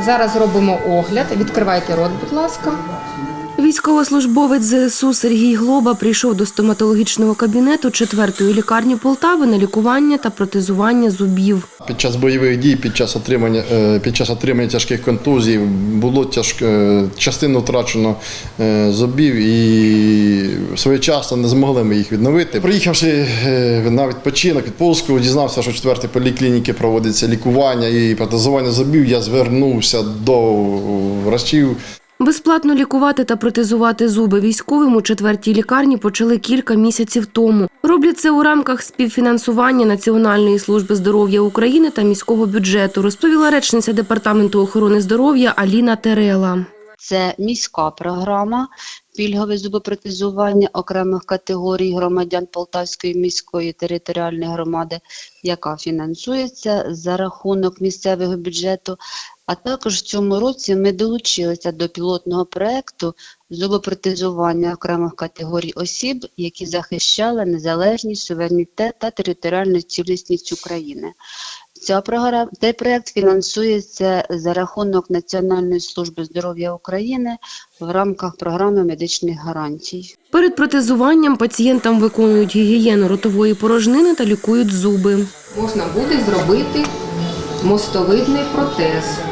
Зараз робимо огляд. Відкривайте рот, будь ласка. Військовослужбовець ЗСУ Сергій Глоба прийшов до стоматологічного кабінету 4-ї лікарні Полтави на лікування та протезування зубів. Під час бойових дій, під час отримання, е, під час отримання тяжких контузій було тяжко, е, частину втрачено е, зубів і своєчасно не змогли ми їх відновити. Приїхавши на відпочинок відпустку, дізнався, що четвертій поліклініці проводиться лікування і протезування зубів. Я звернувся до врачів. Безплатно лікувати та протезувати зуби військовим у четвертій лікарні почали кілька місяців тому. Роблять це у рамках співфінансування Національної служби здоров'я України та міського бюджету, розповіла речниця департаменту охорони здоров'я Аліна Терела. Це міська програма пільгове зубопротезування окремих категорій громадян Полтавської міської територіальної громади, яка фінансується за рахунок місцевого бюджету. А також в цьому році ми долучилися до пілотного проекту зубопротезування окремих категорій осіб, які захищали незалежність, суверенітет та територіальну цілісність України. Ця програма, цей проект фінансується за рахунок Національної служби здоров'я України в рамках програми медичних гарантій. Перед протезуванням пацієнтам виконують гігієну ротової порожнини та лікують зуби. Можна буде зробити мостовидний протез.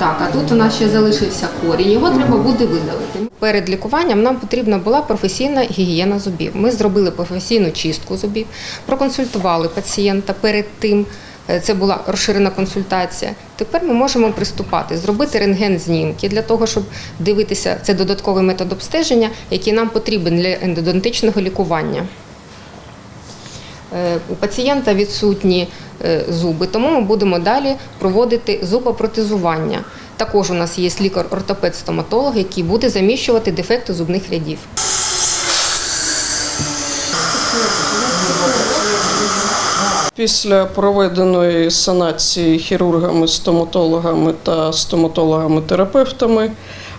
Так, а тут у нас ще залишився корінь, його треба буде видалити. Перед лікуванням нам потрібна була професійна гігієна зубів. Ми зробили професійну чистку зубів, проконсультували пацієнта перед тим. Е, Це була розширена консультація. Тепер ми можемо приступати, зробити рентген-знімки для того, щоб дивитися. Це додатковий метод обстеження, який нам потрібен для ендодонтичного лікування. Е, У пацієнта відсутні е, зуби, тому ми будемо далі проводити зубопротезування. Також у нас є лікар-ортопед-стоматолог, який буде заміщувати дефекти зубних рядів. Після проведеної санації хірургами, стоматологами та стоматологами-терапевтами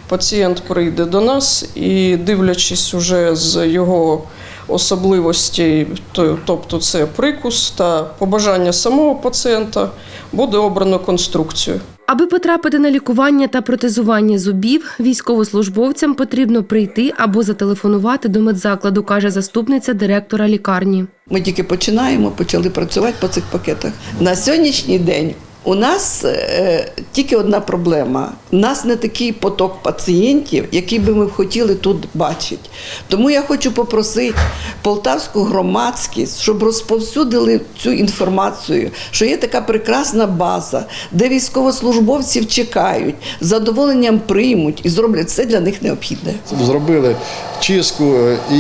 пацієнт прийде до нас і, дивлячись уже з його особливостей, то- тобто це прикус та побажання самого пацієнта, буде обрано конструкцію. Аби потрапити на лікування та протезування зубів, військовослужбовцям потрібно прийти або зателефонувати до медзакладу, каже заступниця директора лікарні. Ми тільки починаємо, почали працювати по цих пакетах. На сьогоднішній день у нас е, тільки одна проблема: у нас не такий поток пацієнтів, який би ми хотіли тут бачити. Тому я хочу попросити полтавську громадськість, щоб розповсюдили цю інформацію, що є така прекрасна база, де військовослужбовців чекають, з задоволенням приймуть і зроблять все для них необхідне. Зробили чистку е, і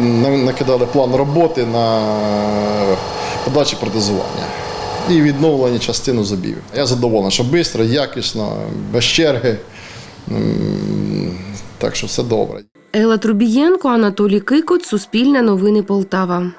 на- накидали план роботи на подачі протезування і відновлення частини зубів. Я задоволений, що швидко, якісно, без черги. Так що все добре. Ела Трубієнко, Анатолій Кикот, Суспільне новини Полтава.